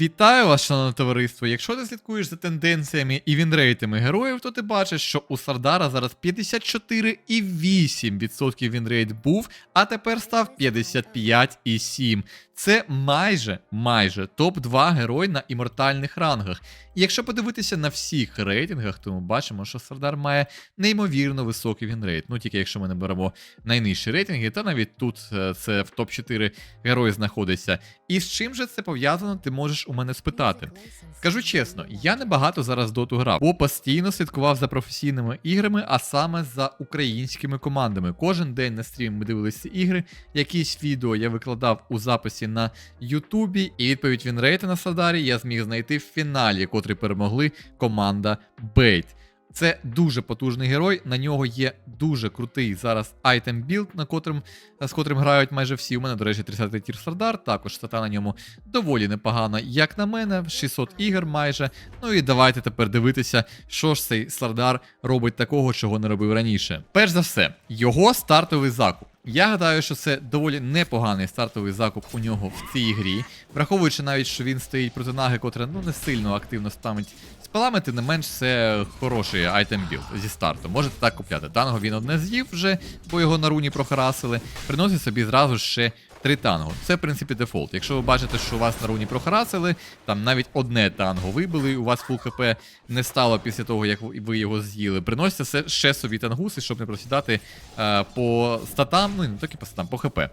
Вітаю вас, шановне товариство. Якщо ти слідкуєш за тенденціями і вінрейтами героїв, то ти бачиш, що у Сардара зараз 54,8% вінрейт був, а тепер став 55,7%. Це майже майже топ-2 герой на імортальних рангах. І якщо подивитися на всіх рейтингах, то ми бачимо, що Сардар має неймовірно високий вінрейт. Ну тільки якщо ми не беремо найнижчі рейтинги, та навіть тут е, це в топ-4 герої знаходиться. І з чим же це пов'язано, ти можеш у мене спитати. Скажу чесно, я небагато зараз доту грав, бо постійно слідкував за професійними іграми, а саме за українськими командами. Кожен день на стрімі ми дивилися ігри, якісь відео я викладав у записі на Ютубі, і відповідь Вінрейта на Садарі я зміг знайти в фіналі, котрий перемогли команда Бейт. Це дуже потужний герой. На нього є дуже крутий зараз айтем білд, на котрим, з котрим грають майже всі. У мене, до речі, 30-й тір Сардар, також стата на ньому доволі непогана, як на мене, 600 ігор майже. Ну і давайте тепер дивитися, що ж цей Сардар робить такого, чого не робив раніше. Перш за все, його стартовий закуп. Я гадаю, що це доволі непоганий стартовий закуп у нього в цій грі, враховуючи навіть, що він стоїть проти наги, котра ну не сильно активно спамить спалами, тим не менш, це хороший айтем білд зі старту. Можете так купляти. Даного він одне з'їв вже, бо його на руні прохарасили. Приносить собі зразу ще три танго. Це, в принципі, дефолт. Якщо ви бачите, що вас на руні прохарасили, там навіть одне танго вибили, у вас фул хп не стало після того, як ви його з'їли. Приносите ще собі тангуси, щоб не просідати е, по статам, ну не тільки по статам, по хп. е,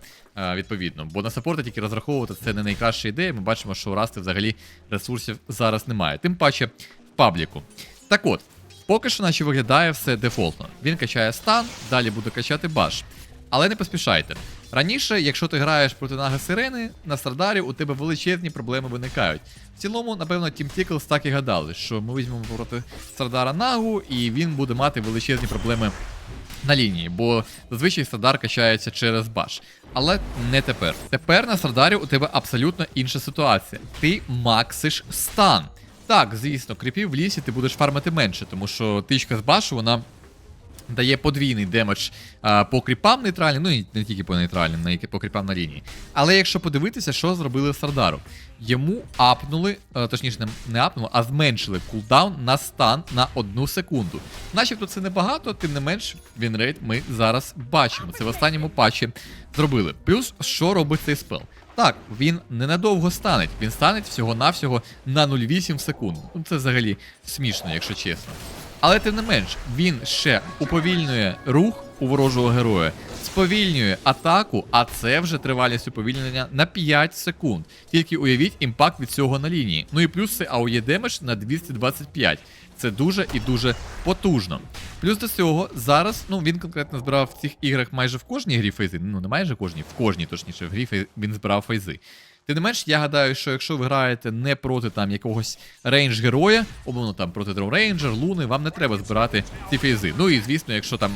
відповідно. Бо на саппорта тільки розраховувати це не найкраща ідея. Ми бачимо, що у Расти взагалі ресурсів зараз немає. Тим паче в пабліку. Так от. Поки що наче виглядає все дефолтно. Він качає стан, далі буде качати баш. Але не поспішайте. Раніше, якщо ти граєш проти наги сирени, на Сардарі у тебе величезні проблеми виникають. В цілому, напевно, Тім Тіклс так і гадали, що ми візьмемо проти Сардара нагу, і він буде мати величезні проблеми на лінії, бо зазвичай Сардар качається через баш. Але не тепер. Тепер на Сардарі у тебе абсолютно інша ситуація. Ти максиш стан. Так, звісно, кріпів в лісі ти будеш фармити менше, тому що тичка з башу, вона дає подвійний демедж а, по кріпам нейтральним, ну і не тільки по нейтральним, на по кріпам на лінії. Але якщо подивитися, що зробили Сардару, йому апнули, а, точніше, не, не апнули, а зменшили кулдаун на стан на одну секунду. Начебто це небагато, тим не менш, вінрейт ми зараз бачимо. Це в останньому патчі зробили. Плюс, що робить цей спел? Так, він ненадовго стане, він стане всього-навсього на 0,8 секунд. Ну це взагалі смішно, якщо чесно. Але тим не менш, він ще уповільнює рух у ворожого героя, сповільнює атаку, а це вже тривалість уповільнення на 5 секунд. Тільки уявіть імпакт від цього на лінії. Ну і плюс це AOE демедж на 225. Це дуже і дуже потужно. Плюс до цього, зараз, ну він конкретно збирав в цих іграх майже в кожній грі фейзи. Ну не майже кожній, в кожній, точніше, в грі фей- він збирав фейзи. Тим не менш, я гадаю, що якщо ви граєте не проти там якогось рейндж героя, умовно там проти дроурейнджер, Луни, вам не треба збирати ці фейзи. Ну і звісно, якщо там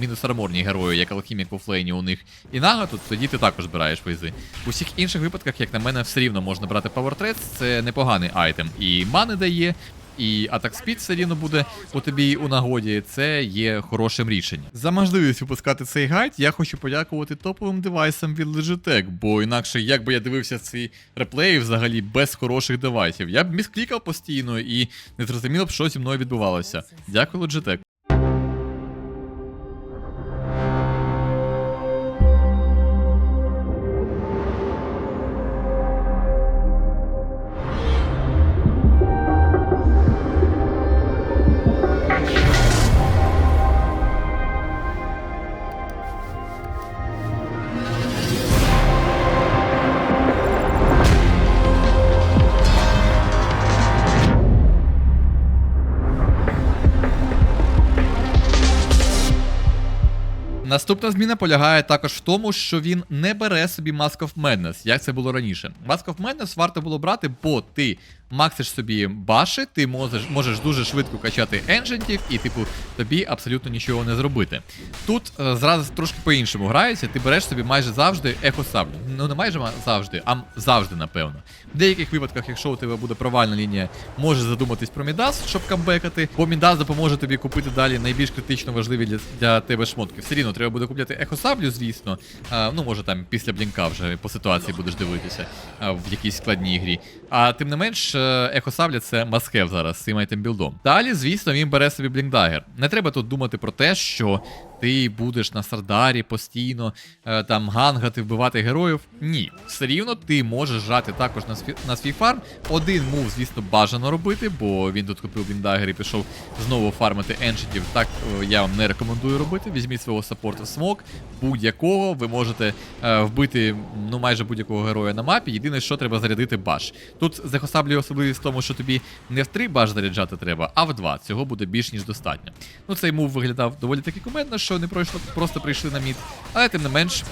мінус арморні герої, як алхімік у флейні у них і нага, то тоді ти також збираєш фейзи. У всіх інших випадках, як на мене, все рівно можна брати Power Threads, це непоганий айтем. І мани дає, і атак спід все рівно буде у тобі у нагоді. Це є хорошим рішенням. За можливість випускати цей гайд, я хочу подякувати топовим девайсам від Logitech, бо інакше, як би я дивився ці реплеї взагалі без хороших девайсів, я б місклікав постійно і не зрозуміло б, що зі мною відбувалося. Дякую, Logitech. Наступна зміна полягає також в тому, що він не бере собі Mask of Madness, як це було раніше. Mask of Madness варто було брати, бо ти максиш собі баши, ти можеш, можеш дуже швидко качати енджентів, і, типу, тобі абсолютно нічого не зробити. Тут е, зразу трошки по-іншому грається, ти береш собі майже завжди ехосаблю. Ну не майже завжди, а завжди, напевно. В деяких випадках, якщо у тебе буде провальна лінія, можеш задуматись про Мідас, щоб камбекати, бо Мідас допоможе тобі купити далі найбільш критично важливі для, для тебе шмотки. Все рівно треба буде купляти ехосаблю, звісно. А, ну, може там після блінка вже по ситуації будеш дивитися а, в якійсь складній грі. А тим не менш, ехосабля це маскев зараз з цим айтем білдом. Далі, звісно, він бере собі блінкдагер. Не треба тут думати про те, що ти будеш на Сардарі постійно е, там гангати, вбивати героїв. Ні, все рівно ти можеш жати також на, свій, на свій фарм. Один мув, звісно, бажано робити, бо він тут купив бліндагер і пішов знову фармити еншитів. Так е, я вам не рекомендую робити. Візьміть свого саппорта смок, будь-якого. Ви можете е, вбити ну майже будь-якого героя на мапі. Єдине, що треба зарядити баш. Тут з ехосаблею особливість в тому, що тобі не в 3 баш заряджати треба, а в 2. Цього буде більш ніж достатньо. Ну, цей мув виглядав доволі таки кумедно, що не пройшло, просто прийшли на мід. Але тим не менш,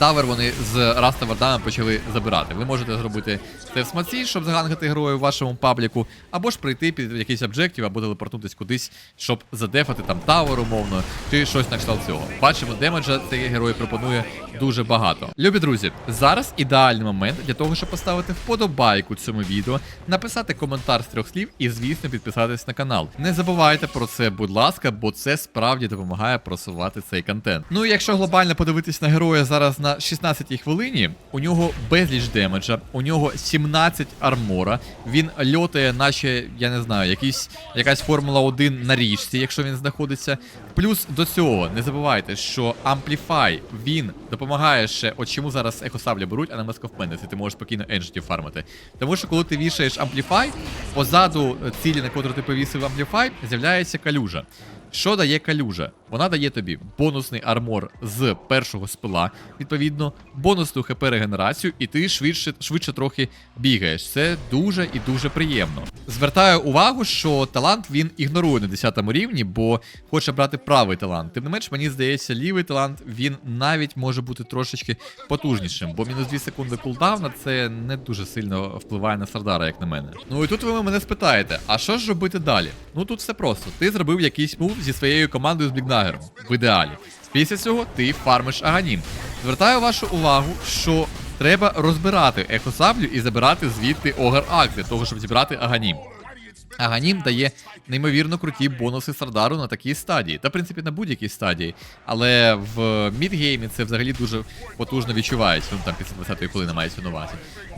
тавер вони з Раста Вардами почали забирати. Ви можете зробити це в смаці, щоб загангати героїв в вашому пабліку, або ж прийти під якийсь об'єктив, або телепортнутись кудись, щоб задефати там тавер умовно, чи щось на кшталт цього. Бачимо, демеджа цей герой пропонує дуже багато. Любі друзі, зараз ідеальний момент для того, щоб поставити вподобайку цьому відео, написати коментар з трьох слів і, звісно, підписатись на канал. Не забувайте про це, будь ласка, бо це справді допомагає просувати цей контент. Ну і якщо глобально подивитись на героя зараз на 16-й хвилині, у нього безліч демеджа, у нього 17 армора. Він льотає, наче я не знаю, якийсь якась Формула 1 на річці, якщо він знаходиться. Плюс до цього не забувайте, що Amplify, він допомагає ще, от чому зараз екосабля беруть, а не of ти можеш спокійно енджетів фармити. Тому що коли ти вішаєш Amplify, позаду цілі, на котру ти повісив Amplify, з'являється калюжа. Що дає калюжа? Вона дає тобі бонусний армор з першого спила, відповідно, бонусну хп регенерацію, і ти швидше, швидше трохи бігаєш. Це дуже і дуже приємно. Звертаю увагу, що талант він ігнорує на 10 рівні, бо хоче брати правий талант. Тим не менш, мені здається, лівий талант він навіть може бути трошечки потужнішим, бо мінус 2 секунди кулдауна це не дуже сильно впливає на Сардара, як на мене. Ну і тут ви мене спитаєте, а що ж робити далі? Ну тут все просто. Ти зробив якийсь мув зі своєю командою з Блікнагером. В ідеалі. Після цього ти фармиш Аганім. Звертаю вашу увагу, що треба розбирати ехосаблю і забирати звідти Огар Ак для того, щоб зібрати Аганім. Аганім дає неймовірно круті бонуси Сардару на такій стадії, та в принципі на будь-якій стадії. Але в мідгеймі це взагалі дуже потужно відчувається. Ну там після 20-ї хвилини мається на увазі.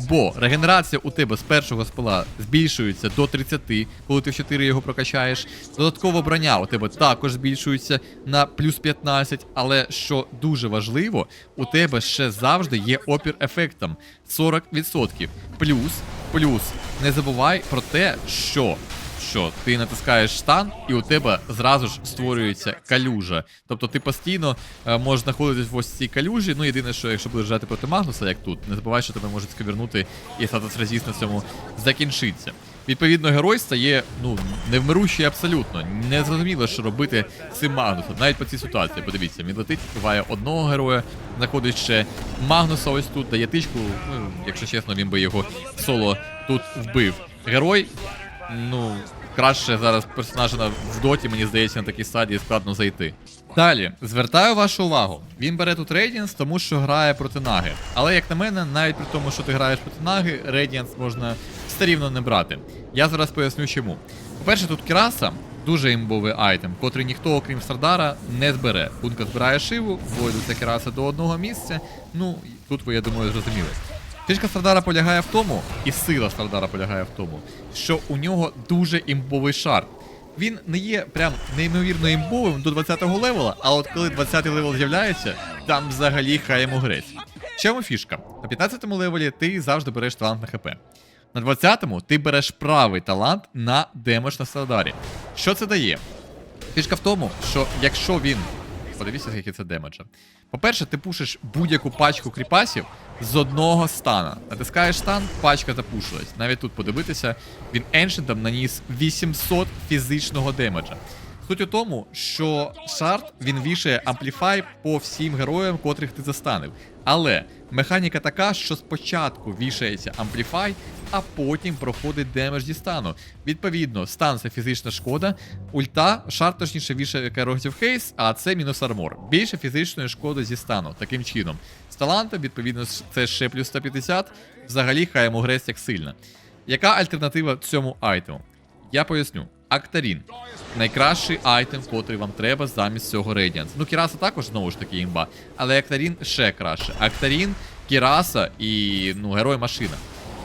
Бо регенерація у тебе з першого спила збільшується до 30, коли ти в 4 його прокачаєш. Додатково броня у тебе також збільшується на плюс 15, але що дуже важливо, у тебе ще завжди є опір ефектом 40%. Плюс, плюс, не забувай про те, що що ти натискаєш стан, і у тебе зразу ж створюється калюжа. Тобто ти постійно е, можеш знаходитись в ось цій калюжі. Ну єдине, що якщо будеш жати проти Магнуса, як тут, не забувай, що тебе можуть сковірнути, і статус резіст на цьому закінчиться. Відповідно, герой стає ну невмирущий абсолютно. Не зрозуміло, що робити цим Магнусом. Навіть по цій ситуації. Подивіться, він летить, вбиває одного героя, знаходить ще Магнуса ось тут, дає тичку. Ну, якщо чесно, він би його соло тут вбив. Герой ну, краще зараз персонажа в доті, мені здається, на такій стадії складно зайти. Далі, звертаю вашу увагу. Він бере тут Radiance, тому що грає проти наги. Але як на мене, навіть при тому, що ти граєш проти наги, Radiance можна все рівно не брати. Я зараз поясню чому. По-перше, тут Кіраса дуже імбовий айтем, котрий ніхто, окрім Сардара, не збере. Пунка збирає шиву, вводиться Кіраса до одного місця. Ну, тут ви, я думаю, зрозуміли. Фішка Стардара полягає в тому, і сила Стардара полягає в тому, що у нього дуже імбовий шар. Він не є прям неймовірно імбовим до 20-го левела, а от коли 20-й левел з'являється, там взагалі хай йому грець. Чому фішка? На 15-му левелі ти завжди береш талант на ХП. На 20-му ти береш правий талант на демедж на Стардарі. Що це дає? Фішка в тому, що якщо він. Подивіться, скільки це демеджа. По-перше, ти пушиш будь-яку пачку кріпасів з одного стана. Натискаєш стан, пачка запушилась. Навіть тут подивитися, він еншентом наніс 800 фізичного демеджа. Суть у тому, що шарт він вішає ампліфай по всім героям, котрих ти застанив. Але механіка така, що спочатку вішається ампліфай, а потім проходить демедж зі стану. Відповідно, стан це фізична шкода, ульта, шарт точніше вішає Керогтів Хейс, а це мінус армор. Більше фізичної шкоди зі стану, таким чином. З талантом, відповідно, це ще плюс 150, взагалі хай йому гресть як сильна. Яка альтернатива цьому айтему? Я поясню. Актарін. Найкращий айтем, котрий вам треба замість цього Radiance. Ну, Кіраса також знову ж таки імба, але Актарін ще краще. Актарін, Кіраса і ну, герой машина.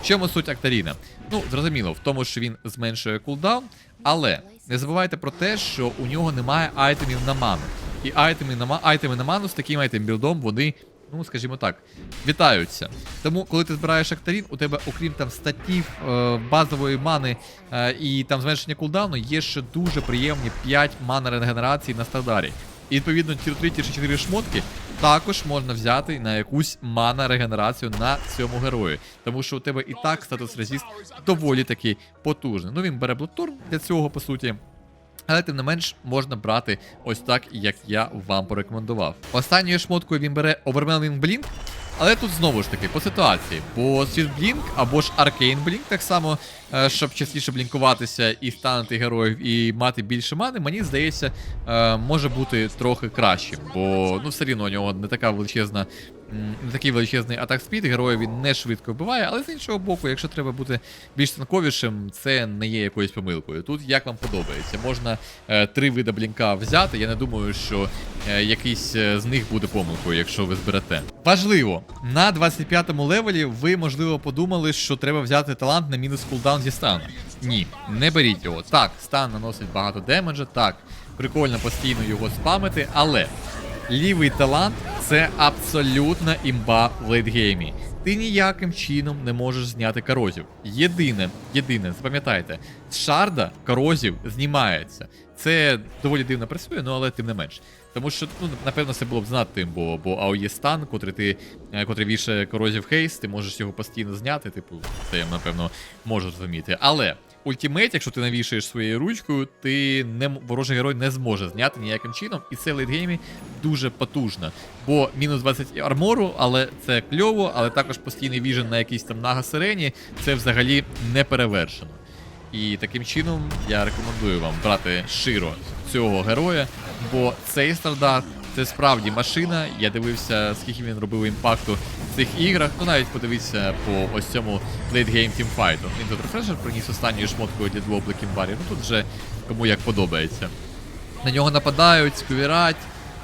Чому суть Актаріна? Ну, зрозуміло, в тому, що він зменшує кулдаун, але не забувайте про те, що у нього немає айтемів на ману. І айтеми на, айтеми на ману з таким айтем білдом вони, ну скажімо так, вітаються. Тому, коли ти збираєш актарін, у тебе, окрім там статів, е, базової мани е, і там зменшення кулдауну, є ще дуже приємні 5 мана регенерації на Стардарі. І відповідно ті 3 ті 4 шмотки також можна взяти на якусь мана регенерацію на цьому герої. Тому що у тебе і так статус резіст доволі таки потужний. Ну він бере блоттур для цього, по суті. Але тим не менш можна брати ось так, як я вам порекомендував. Останньою шмоткою він бере Overwhelming Blink, але тут знову ж таки по ситуації. Бо світ Блінк або ж Аркейн Блінк, так само, е, щоб частіше блінкуватися і станути героїв, і мати більше мани, мені здається, е, може бути трохи кращим. Бо ну все рівно у нього не така величезна. Не такий величезний атак спід, героя він не швидко вбиває, але з іншого боку, якщо треба бути більш танковішим, це не є якоюсь помилкою. Тут як вам подобається. Можна е, три вида блінка взяти. Я не думаю, що е, якийсь е, з них буде помилкою, якщо ви зберете. Важливо, на 25-му левелі ви, можливо, подумали, що треба взяти талант на мінус кулдаун зі стану. Ні, не беріть його. Так, стан наносить багато демеджа, так, прикольно постійно його спамити, але. Лівий талант це абсолютна імба в лейтгеймі. Ти ніяким чином не можеш зняти корозів. Єдине, єдине, запам'ятайте, з шарда корозів знімається. Це доволі дивно працює, ну але тим не менш. Тому що, ну, напевно, це було б знати, бо, бо AOE стан, котрий ти, е, котрий вішає корозів хейс, ти можеш його постійно зняти, типу, це я, напевно, можу зрозуміти. Але ультимейт, якщо ти навішаєш своєю ручкою, ти не ворожий герой не зможе зняти ніяким чином, і це лейтгеймі дуже потужно. Бо мінус 20 армору, але це кльово, але також постійний віжен на якійсь там нага сирені, це взагалі не перевершено. І таким чином я рекомендую вам брати широ цього героя, бо цей стардар це справді машина. Я дивився, скільки він робив імпакту в цих іграх. Ну навіть подивіться по ось цьому Game Teamfight. Він тут рефрешер приніс останньою шмоткою для двох Black Ну тут вже кому як подобається. На нього нападають, сповірать.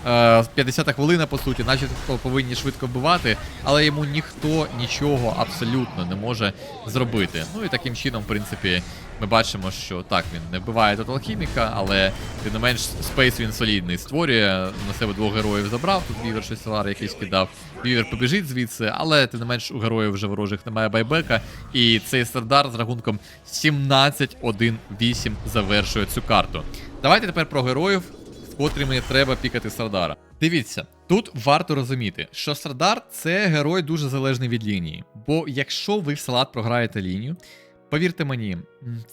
50 хвилина, по суті, начебто повинні швидко вбивати, але йому ніхто нічого абсолютно не може зробити. Ну і таким чином, в принципі, ми бачимо, що так, він не вбиває тут алхіміка, але тим не менш спейс він солідний створює. На себе двох героїв забрав. Тут вівер щось Солар якийсь кидав. Вівер побіжить звідси, але тим не менш у героїв вже ворожих немає байбека. І цей стардар з рахунком 17-1-8 завершує цю карту. Давайте тепер про героїв котрими треба пікати Сардара. Дивіться, тут варто розуміти, що Сардар це герой дуже залежний від лінії. Бо якщо ви в салат програєте лінію, повірте мені,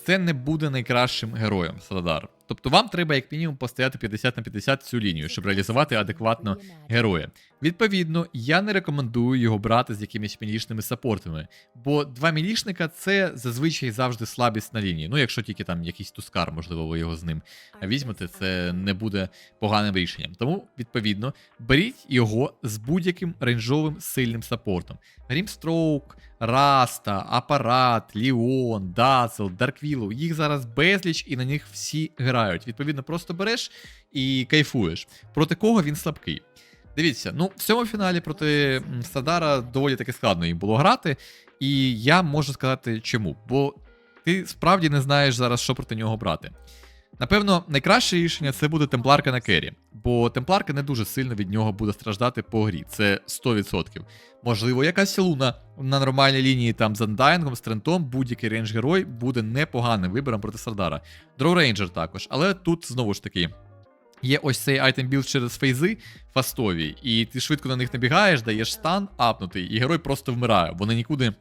це не буде найкращим героєм Сардар. Тобто вам треба як мінімум постояти 50 на 50 цю лінію, щоб реалізувати адекватно героя. Відповідно, я не рекомендую його брати з якимись мілішними саппортами, бо два мілішника це зазвичай завжди слабість на лінії. Ну, якщо тільки там якийсь тускар, можливо, ви його з ним візьмете, це не буде поганим рішенням. Тому, відповідно, беріть його з будь-яким рейнджовим сильним саппортом. Грімстроук, Раста, Апарат, Ліон, Дацел, Дарквілу. Їх зараз безліч і на них всі грають. Відповідно, просто береш і кайфуєш. Проти кого він слабкий. Дивіться, ну в цьому фіналі проти Садара доволі таки складно їм було грати, і я можу сказати чому. Бо ти справді не знаєш зараз, що проти нього брати. Напевно, найкраще рішення це буде темпларка на кері, бо темпларка не дуже сильно від нього буде страждати по грі, це 100%. Можливо, якась луна на нормальній лінії там з андайнгом, з трентом, будь-який рейндж герой буде непоганим вибором проти Сардара. Дроу рейнджер також, але тут знову ж таки. Є ось цей айтем білд через фейзи фастові, і ти швидко на них набігаєш, даєш стан апнутий, і герой просто вмирає. Вони нікуди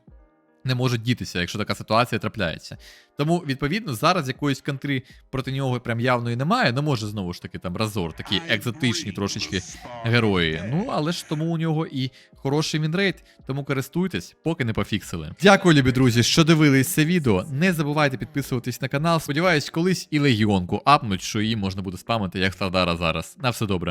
не можуть дітися, якщо така ситуація трапляється. Тому, відповідно, зараз якоїсь контри проти нього прям явної немає. Ну, може, знову ж таки, там Разор, такі екзотичні трошечки герої. Ну, але ж тому у нього і хороший мінрейт, тому користуйтесь, поки не пофіксили. Дякую, любі друзі, що дивились це відео. Не забувайте підписуватись на канал. Сподіваюсь, колись і легіонку апнуть, що її можна буде спамити як Сардара зараз. На все добре.